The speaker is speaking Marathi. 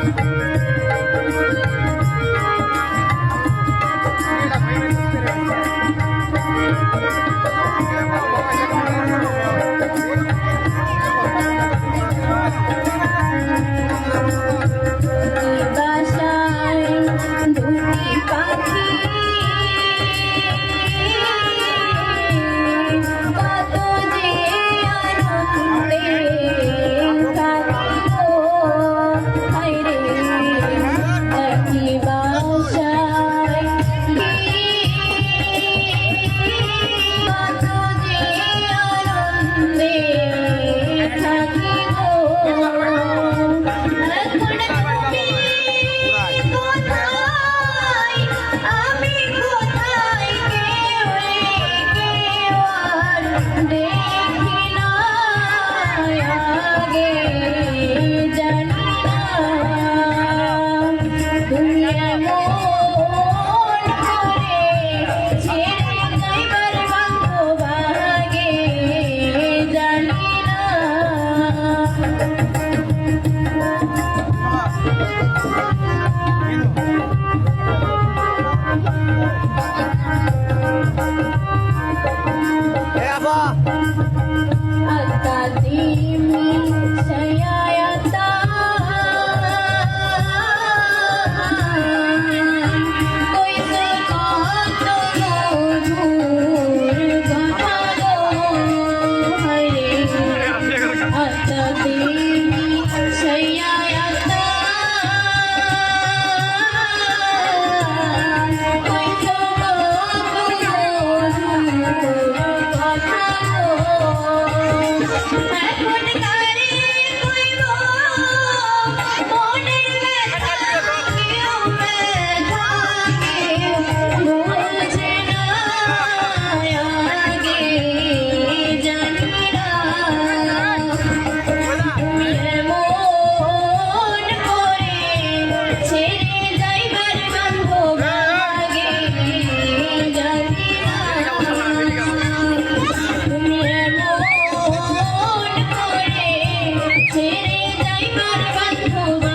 Thank you. बाबा आता मी शया Vamos